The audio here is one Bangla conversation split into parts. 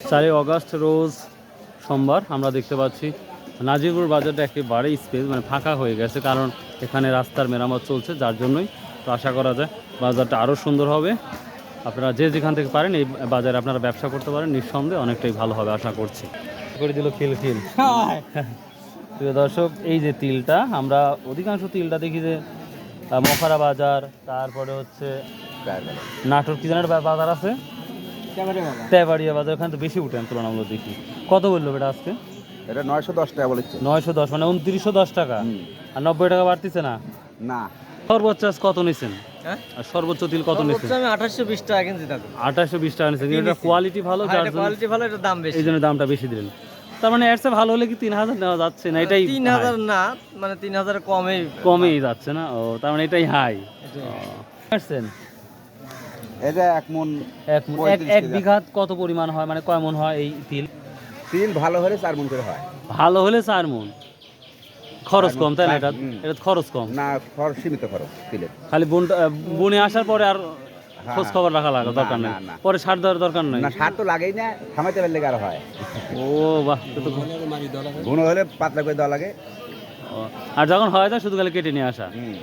চারই অগস্ট রোজ সোমবার আমরা দেখতে পাচ্ছি নাজিরপুর বাজারটা একেবারেই স্পেস মানে ফাঁকা হয়ে গেছে কারণ এখানে রাস্তার মেরামত চলছে যার জন্যই তো আশা করা যায় বাজারটা আরও সুন্দর হবে। আপনারা যে যেখান থেকে পারেন এই বাজারে আপনারা ব্যবসা করতে পারেন নিঃসন্দেহে অনেকটাই ভালো হবে আশা করছি। করে দিল খিল। খিল প্রিয় দর্শক এই যে তিলটা আমরা অধিকাংশ তিলটা দেখি যে মখারা বাজার তারপরে হচ্ছে নাটোর কি জানার বাজার আছে তেবাড়িয়া বাজার ওখানে তো বেশি উঠেন তুলনামূলক দেখি। কত বলল বেটা আজকে? এটা নয়শো দশ টাকা বলেছে। নয়শো দশ মানে উনত্রিশশো দশ টাকা। আর নব্বই টাকা বাড়তিছে না? না। সর্বোচ্চ কত নিছেন? হ্যাঁ? আর সর্বোচ্চ তিল কত নিছেন? আমি আঠাশশো বিশ টাকা কিনছি আঠাশশো বিশ টাকা নিছেন। এটা কোয়ালিটি ভালো যার জন্য কোয়ালিটি ভালো এটা দাম বেশি। এই জন্য দামটা বেশি দিলেন। তার মানে এর ভালো হলে কি তিন হাজার নেওয়া যাচ্ছে না? এটাই তিন হাজার না মানে তিন হাজার কমেই কমেই যাচ্ছে না? ও তার মানে এটাই হাই পারছেন এটা এক মন এক এক পঁয়ত্রিশ এক কেজি। বিঘা কত পরিমাণ হয়? মানে কয় মন হয় এই তিল? তিল ভালো হলে চার মন করে হয়। ভালো হলে চার মন? খরচ কম তাই না এটা? এটা খরচ কম। না খরচ সীমিত খরচ তিলের। খালি বনটা বনে আসার পরে আর খোঁজ খবর রাখা লাগা দরকার নেই। পরে সার দেওয়ার দরকার নেই। না সার তো লাগেই না থামাইতে পারলে আর হয়। ও বাহ তো ঘন হলে পাতলা করে দেওয়া লাগে। ও, আর যখন হয় তা শুধু খালি কেটে নিয়ে আসা। হুম।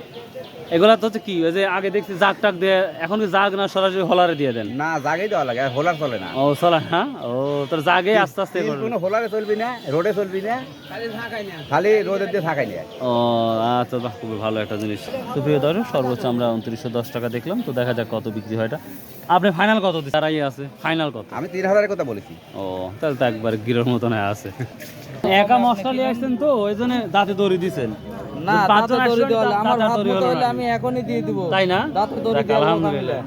এগুলা তো হচ্ছে কি ওই যে আগে দেখছি জাগ টাক দিয়ে এখন কি জাগ না সরাসরি হলারে দিয়ে দেন? না জাগেই দেওয়া লাগে আর হোলার চলে না। ও চলা হ্যাঁ ও তোর জাগে আস্তে আস্তে কোনো হোলারে চলবি না রোডে চলবি না খালি রোদের দিয়ে থাকাই না ও আচ্ছা বাহ খুবই ভালো একটা জিনিস। তো প্রিয় দর্শক সর্বোচ্চ আমরা উনত্রিশশো দশ টাকা দেখলাম তো দেখা যাক কত বিক্রি হয় এটা। আপনি ফাইনাল কত দিচ্ছেন? তারাই আছে। ফাইনাল কত? আমি তিন হাজারের কথা বলেছি। ও তাহলে তো একবার গিরোর মতন আছে। একা মশলা নিয়ে আসছেন তো ওই জন্য দাঁতে দড়ি দিছেন। না পাঁচজন দাঁতে দড়ি আসলে দেওয়া আমার দাঁতে মতো হলে আমি এখনই দিয়ে দিব। তাই না? দাঁতে দড়ি যাক, আলহামদুলিল্লাহ।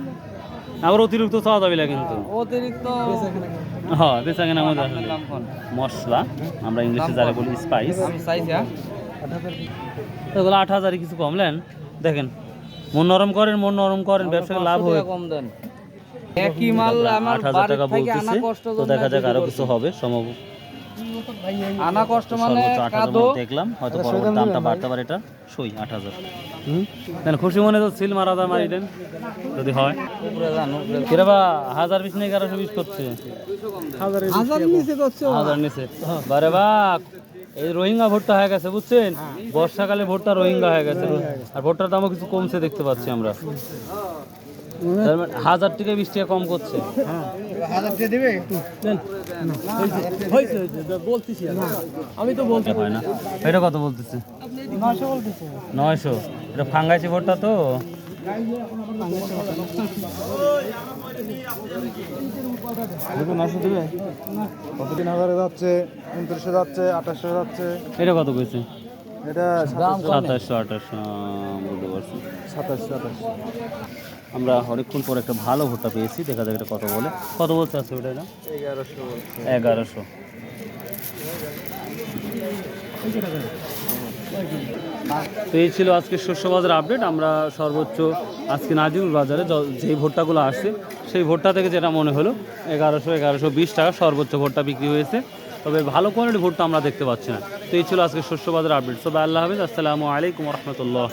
আবার অতিরিক্ত চাওয়া যাবে না কিন্তু। অতিরিক্ত হ্যাঁ বেচা? মশলা আমরা ইংলিশে যারা বলি স্পাইস হ্যাঁ? এগুলো আট হাজারে কিছু কমলেন দেখেন মন নরম করেন মন নরম করেন ব্যবসায় লাভ হবে। কম দেন। একই মাল আমার আট হাজার বাড়ি টাকা থেকে বলতেছে তো দেখা যাক আরও কিছু হবে সম্ভব আনা কষ্ট মানে কাদো। দেখলাম হয়তো পরবর্তী দামটা বাড়তে পারে এটা সই আট হাজার। তাহলে খুশি মনে তো সিল মারা দা মারি দেন যদি হয়। কিরে বা হাজার বিশ নেই এগারোশো বিশ করছে। হাজার নিচে করছ হাজার নিচে। বারে বা এই রোহিঙ্গা ভোটটা হয়ে গেছে বুঝছেন? বর্ষাকালে ভোটটা রোহিঙ্গা হয়ে গেছে। আর ভোটটার দামও কিছু কমছে দেখতে পাচ্ছি আমরা। হাজার টাকা বিশ টাকা কম করছে। আমি তো বলতে হয় না। এটা কত বলতেছে? নয়শো। এটা ফাঙ্গাইছি ভোটটা তো। নশো দিবে। কত তিন হাজারে যাচ্ছে উনত্রিশশো যাচ্ছে আঠাশশো যাচ্ছে। এটা কত কইছে? এটা সাতাশশো। আঠাশশো বুঝতে পারছি। সাতাশশো আঠাশশো। আমরা অনেকক্ষণ পর একটা ভালো ভোটটা পেয়েছি। দেখা যাক এটা কত বলে। কত বলতে আছে ওটা এগারোশো এগারোশো। তো এই ছিল আজকে শস্য বাজার আপডেট। আমরা সর্বোচ্চ আজকে নাজিমুল বাজারে যেই ভোট্টাগুলো আসছে সেই ভোট্টা থেকে যেটা মনে হলো এগারোশো এগারোশো বিশ টাকা সর্বোচ্চ ভোট্টা বিক্রি হয়েছে। তবে ভালো কোয়ালিটির ভোটটা আমরা দেখতে পাচ্ছি না। তো এই ছিল আজকে শস্য বাজার আপডেট। সবাই আল্লাহ হাফিজ। আসসালামু আলাইকুম রহমতুল্লাহ।